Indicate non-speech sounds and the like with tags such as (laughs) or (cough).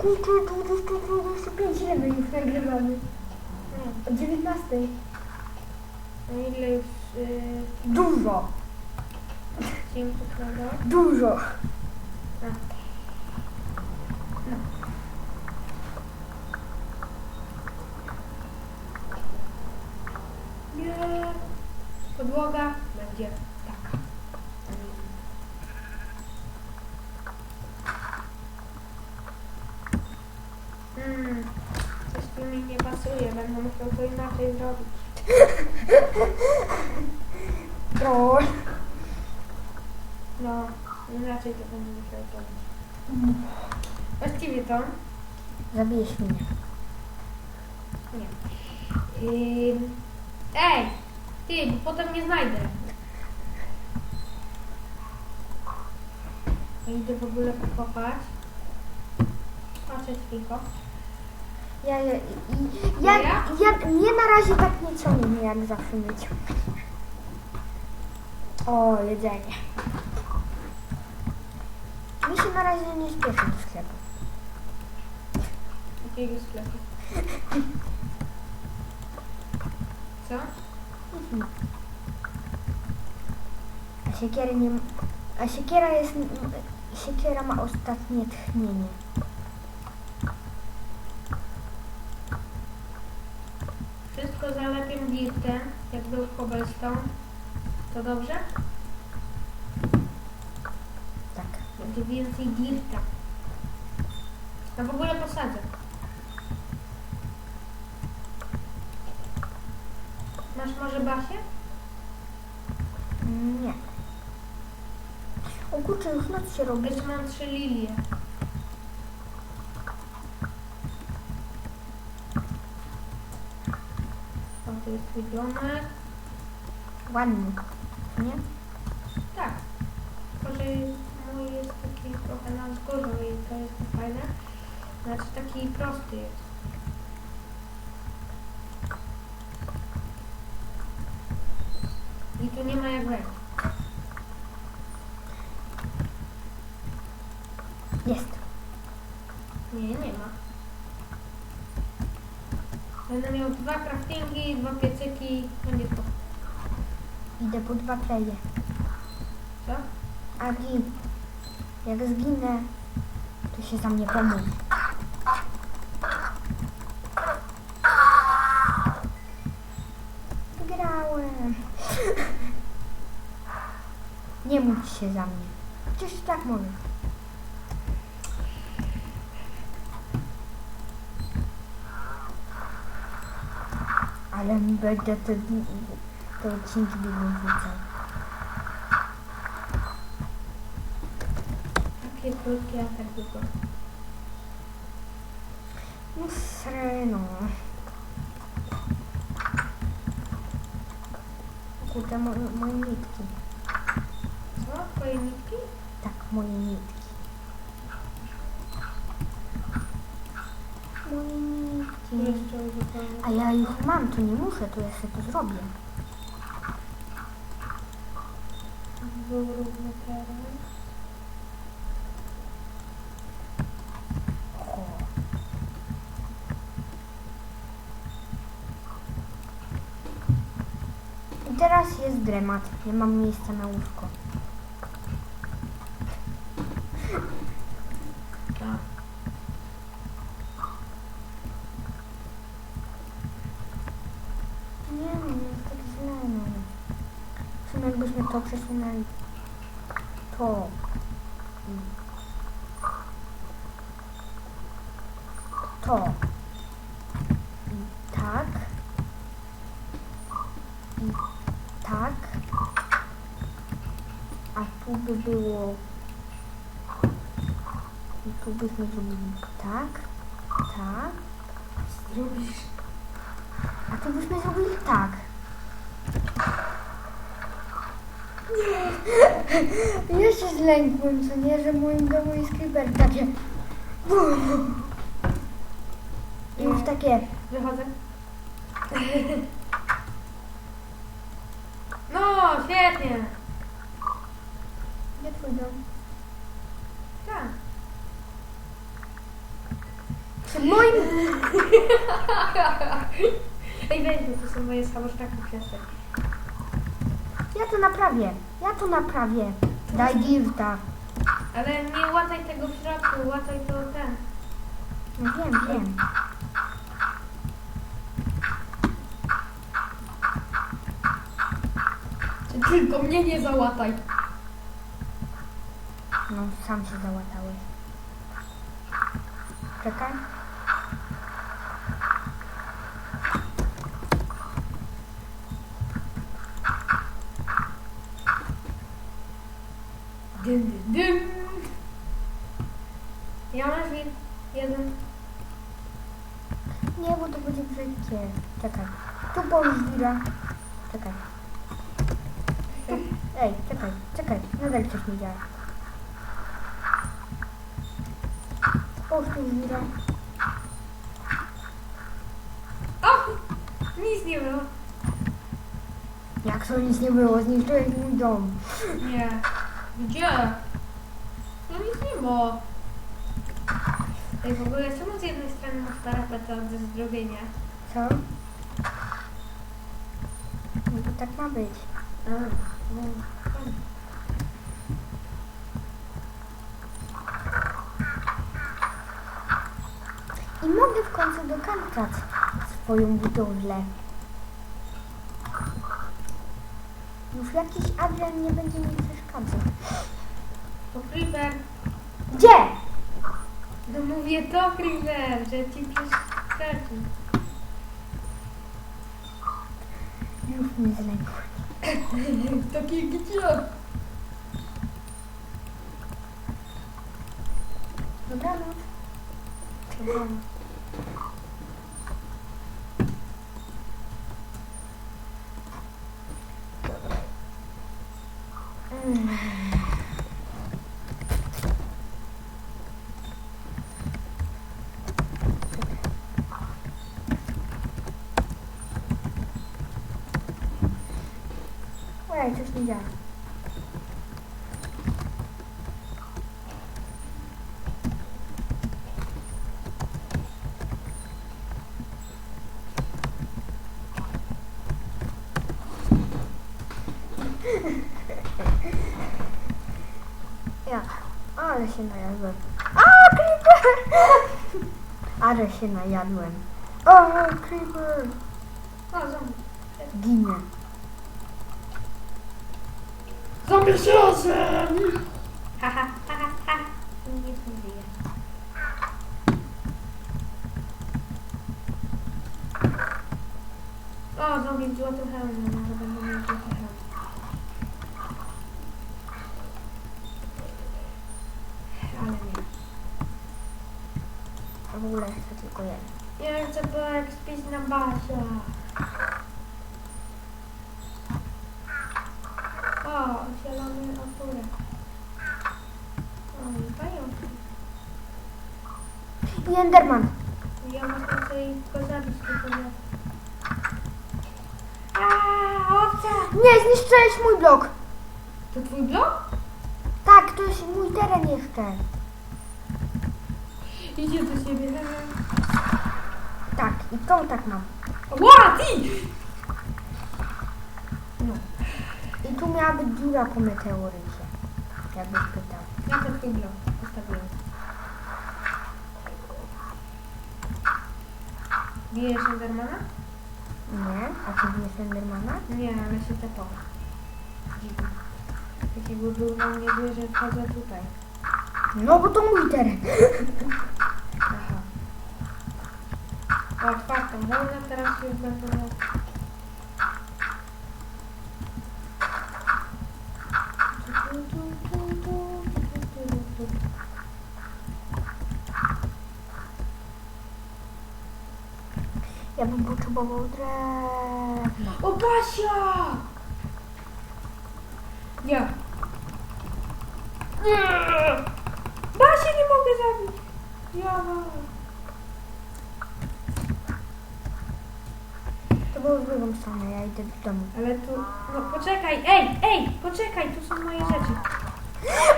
Kurczę, tu, tu, tu, tu, jeszcze 5 ile my już nagrywamy? Nie. O 19. No ile już y, Dużo, odcinków nagrał? dużo. Nie. Podłoga będzie taka. Hmm, coś tu mi nie pasuje, będę musiał to inaczej zrobić. (laughs) No. No, inaczej to będę musiał zrobić. Właściwie to Zabijesz mnie. nie. Ym, ej! Ty, bo potem nie znajdę. Ja Idę w ogóle pokopać. Patrzę tylko. Ja, ja, ja, ja, ja, mnie na razie tak nie ciągnie jak zawsze ciągnie. O, jedzenie. Mi się na razie nie śpieszy do sklepu. Jakiego sklepu? (laughs) Co? Mhm. A siekiery nie... A siekiera jest... Siekiera ma ostatnie tchnienie. Wszystko zalepię dirtem, jak był cobblestone. To dobrze? Tak. Będzie więcej dirta. A w ogóle posadzę. Masz może Basię? Nie. O kurczę, już noc się robi. Wiesz, mam trzy lilie. To jest twój domek. Ładny. Nie? Tak. Tylko, że mój jest taki trochę na wzgórzu i to jest fajne. Znaczy taki prosty jest. I tu nie ma jak wejść. Jest. Nie, nie ma. Będę miał dwa craftingi, dwa piecyki, będzie to. Idę po dwa kleje. Co? Agi, jak zginę, to się za mnie pomóż. Wygrałem. (laughs) Nie módl się za mnie. Chociaż tak możesz. Ale będę te, te odcinki długo wrzucał. Takie krótkie, a tak długo. No sreno. Kurde, moje, moje nitki. Co? Twoje nitki? Tak, moje nitki. Moje Tu nitki. Uzupełnię. A ja już mam, to nie muszę, to ja sobie to zrobię. I teraz jest dremat. Nie mam miejsca na łóżko. Tak. Nie no, nie jest tak źle, no. W sumie jakbyśmy to przesunęli. To. To. I tak. I tak. A tu by było... I tu byśmy zrobili tak. Tak. Zrobisz. A tu byśmy zrobili tak. Ja się zlękłem, co nie, że w moim domu jest creeper takie. I już takie. Wychodzę. (laughs) No, świetnie. Gdzie twój dom? Tak. Przy moim... (laughs) Ej, weź, bo to są moje samoszczaki kwiaty. Ja to naprawię. Ja to naprawię. Daj dirta. Ale nie łataj tego w środku, łataj to ten. No wiem, wiem. Ty tylko mnie nie załataj. No, sam się załatałeś. Czekaj. Dym, dym, dym. Ja mam drzwi. Jeden. Nie, bo to będzie brzydkie. Czekaj. Tu połóż dira. Czekaj. Tu. Ej, czekaj, czekaj. Nadal coś nie działa. Połóż tu dira. O! Nic nie było. Jak to nic nie Gdzie? No nic nie ma. Ej, w ogóle czemu z jednej strony masz parapet, a z drugiej nie? Co? No to tak ma być. A, no. I mogę w końcu dokończać swoją budowlę. Już jakiś Adrian nie będzie mi przeszkadzał. To Creeper. Gdzie? No mówię to Creeper, że ci przeszkadzi. Już mnie zlękł. Takie gdzie? Dobranoc. Mm. Ej, coś nie działa. Ja, się najadłem. (laughs) A, creeper! Ale się najadłem. O, creeper! O, zombie. Ginie. Zombie się Haha, haha, ha. Nie żyje. O, zombie będę O, zielony opórek. O, i pająki. I Enderman. Ja mogę sobie go zabić, tylko nie. Aaa, owca! Nie, zniszczyłeś mój blok. To twój blok? Tak, to jest mój teren jeszcze. Idzie do siebie. Tak, i tą tak mam. Ła, ty! No. I tu miała być dziura po meteorycie. Jakbyś pytał. Ja to blok postawiłem. Bijesz Endermana? Nie, a ty wiesz Endermana? Nie, ale się tepał. Dziwne. Tak jakby był na mnie zły, że wchodzę tutaj. No, bo to mój teren. Aha. O, czwartą wolę, teraz już będę miał... bym potrzebował drewna. O, Basia! Nie! Basia nie mogę zabić! Ja To było w drugą stronę, ja idę do domu. Ale tu... No poczekaj, ej, ej, poczekaj, tu są moje rzeczy. (gasps)